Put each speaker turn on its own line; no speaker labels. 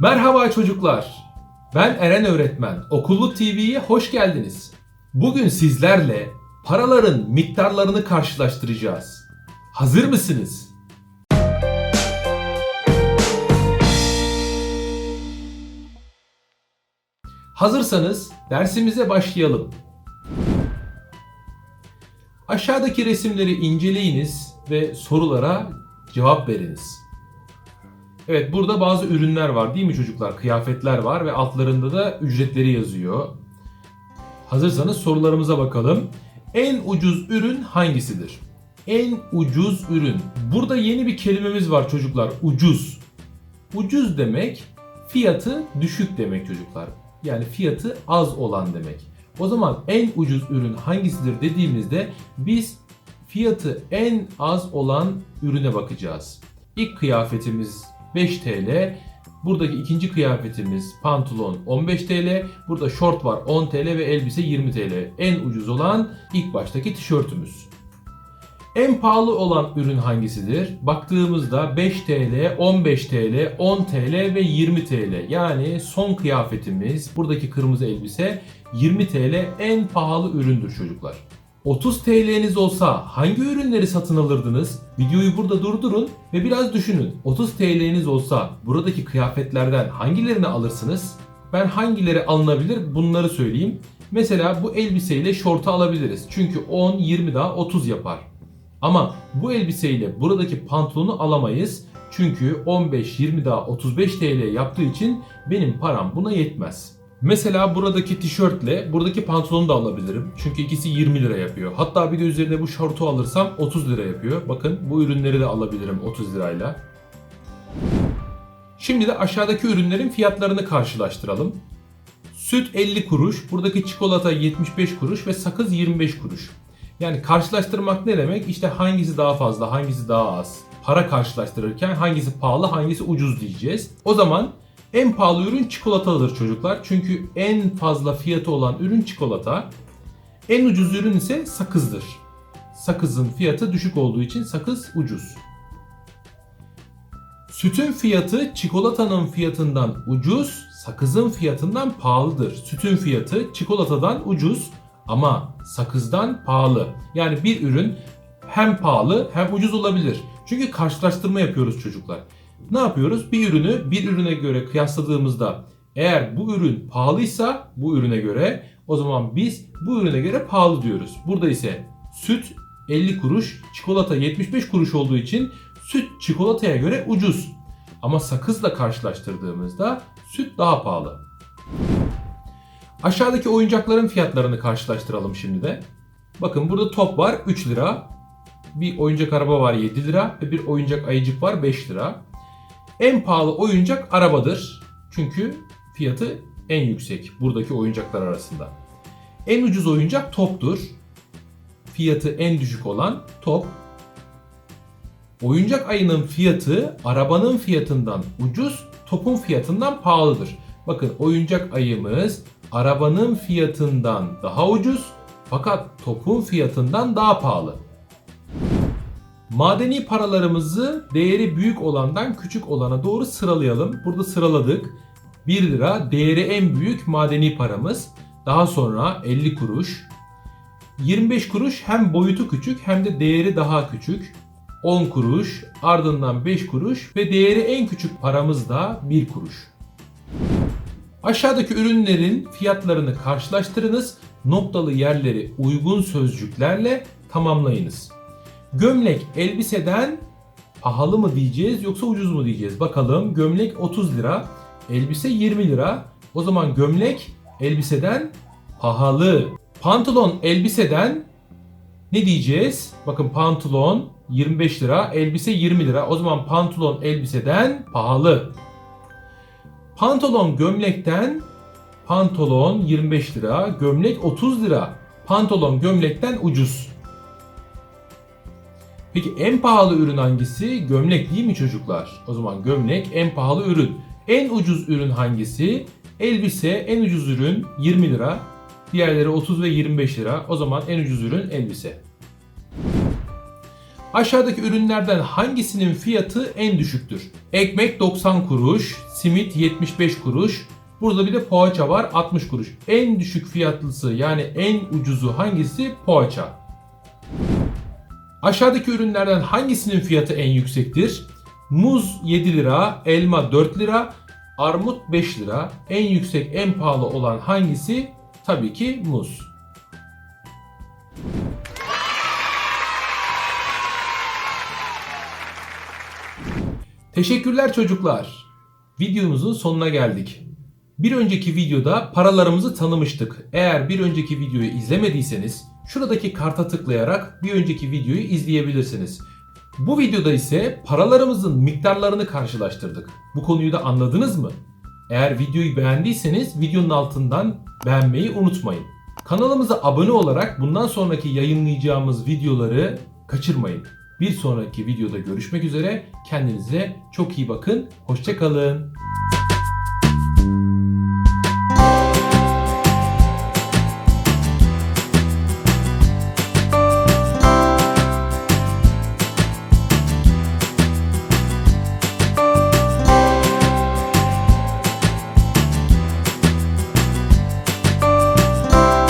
Merhaba çocuklar. Ben Eren Öğretmen. Okulluk TV'ye hoş geldiniz. Bugün sizlerle paraların miktarlarını karşılaştıracağız. Hazır mısınız? Hazırsanız dersimize başlayalım. Aşağıdaki resimleri inceleyiniz ve sorulara cevap veriniz. Evet burada bazı ürünler var değil mi çocuklar? Kıyafetler var ve altlarında da ücretleri yazıyor. Hazırsanız sorularımıza bakalım. En ucuz ürün hangisidir? En ucuz ürün. Burada yeni bir kelimemiz var çocuklar. Ucuz. Ucuz demek fiyatı düşük demek çocuklar. Yani fiyatı az olan demek. O zaman en ucuz ürün hangisidir dediğimizde biz fiyatı en az olan ürüne bakacağız. İlk kıyafetimiz 5 TL. Buradaki ikinci kıyafetimiz pantolon 15 TL. Burada şort var 10 TL ve elbise 20 TL. En ucuz olan ilk baştaki tişörtümüz. En pahalı olan ürün hangisidir? Baktığımızda 5 TL, 15 TL, 10 TL ve 20 TL. Yani son kıyafetimiz, buradaki kırmızı elbise 20 TL en pahalı üründür çocuklar. 30 TL'niz olsa hangi ürünleri satın alırdınız? Videoyu burada durdurun ve biraz düşünün. 30 TL'niz olsa buradaki kıyafetlerden hangilerini alırsınız? Ben hangileri alınabilir bunları söyleyeyim. Mesela bu elbiseyle şortu alabiliriz. Çünkü 10, 20 daha 30 yapar. Ama bu elbiseyle buradaki pantolonu alamayız. Çünkü 15, 20 daha 35 TL yaptığı için benim param buna yetmez. Mesela buradaki tişörtle buradaki pantolonu da alabilirim. Çünkü ikisi 20 lira yapıyor. Hatta bir de üzerine bu şortu alırsam 30 lira yapıyor. Bakın bu ürünleri de alabilirim 30 lirayla. Şimdi de aşağıdaki ürünlerin fiyatlarını karşılaştıralım. Süt 50 kuruş, buradaki çikolata 75 kuruş ve sakız 25 kuruş. Yani karşılaştırmak ne demek? İşte hangisi daha fazla, hangisi daha az. Para karşılaştırırken hangisi pahalı, hangisi ucuz diyeceğiz. O zaman en pahalı ürün çikolatadır çocuklar. Çünkü en fazla fiyatı olan ürün çikolata. En ucuz ürün ise sakızdır. Sakızın fiyatı düşük olduğu için sakız ucuz. Sütün fiyatı çikolatanın fiyatından ucuz, sakızın fiyatından pahalıdır. Sütün fiyatı çikolatadan ucuz ama sakızdan pahalı. Yani bir ürün hem pahalı hem ucuz olabilir. Çünkü karşılaştırma yapıyoruz çocuklar. Ne yapıyoruz? Bir ürünü bir ürüne göre kıyasladığımızda eğer bu ürün pahalıysa bu ürüne göre o zaman biz bu ürüne göre pahalı diyoruz. Burada ise süt 50 kuruş, çikolata 75 kuruş olduğu için süt çikolataya göre ucuz. Ama sakızla karşılaştırdığımızda süt daha pahalı. Aşağıdaki oyuncakların fiyatlarını karşılaştıralım şimdi de. Bakın burada top var 3 lira. Bir oyuncak araba var 7 lira ve bir oyuncak ayıcık var 5 lira. En pahalı oyuncak arabadır. Çünkü fiyatı en yüksek buradaki oyuncaklar arasında. En ucuz oyuncak toptur. Fiyatı en düşük olan top. Oyuncak ayının fiyatı arabanın fiyatından ucuz, topun fiyatından pahalıdır. Bakın oyuncak ayımız arabanın fiyatından daha ucuz fakat topun fiyatından daha pahalı. Madeni paralarımızı değeri büyük olandan küçük olana doğru sıralayalım. Burada sıraladık. 1 lira değeri en büyük madeni paramız. Daha sonra 50 kuruş. 25 kuruş hem boyutu küçük hem de değeri daha küçük. 10 kuruş, ardından 5 kuruş ve değeri en küçük paramız da 1 kuruş. Aşağıdaki ürünlerin fiyatlarını karşılaştırınız. Noktalı yerleri uygun sözcüklerle tamamlayınız. Gömlek elbiseden pahalı mı diyeceğiz yoksa ucuz mu diyeceğiz? Bakalım gömlek 30 lira, elbise 20 lira. O zaman gömlek elbiseden pahalı. Pantolon elbiseden ne diyeceğiz? Bakın pantolon 25 lira, elbise 20 lira. O zaman pantolon elbiseden pahalı. Pantolon gömlekten pantolon 25 lira, gömlek 30 lira. Pantolon gömlekten ucuz. Peki en pahalı ürün hangisi? Gömlek değil mi çocuklar? O zaman gömlek en pahalı ürün. En ucuz ürün hangisi? Elbise en ucuz ürün 20 lira. Diğerleri 30 ve 25 lira. O zaman en ucuz ürün elbise. Aşağıdaki ürünlerden hangisinin fiyatı en düşüktür? Ekmek 90 kuruş, simit 75 kuruş, burada bir de poğaça var 60 kuruş. En düşük fiyatlısı yani en ucuzu hangisi? Poğaça. Aşağıdaki ürünlerden hangisinin fiyatı en yüksektir? Muz 7 lira, elma 4 lira, armut 5 lira. En yüksek, en pahalı olan hangisi? Tabii ki muz. Teşekkürler çocuklar. Videomuzun sonuna geldik. Bir önceki videoda paralarımızı tanımıştık. Eğer bir önceki videoyu izlemediyseniz şuradaki karta tıklayarak bir önceki videoyu izleyebilirsiniz. Bu videoda ise paralarımızın miktarlarını karşılaştırdık. Bu konuyu da anladınız mı? Eğer videoyu beğendiyseniz videonun altından beğenmeyi unutmayın. Kanalımıza abone olarak bundan sonraki yayınlayacağımız videoları kaçırmayın. Bir sonraki videoda görüşmek üzere. Kendinize çok iyi bakın. Hoşçakalın.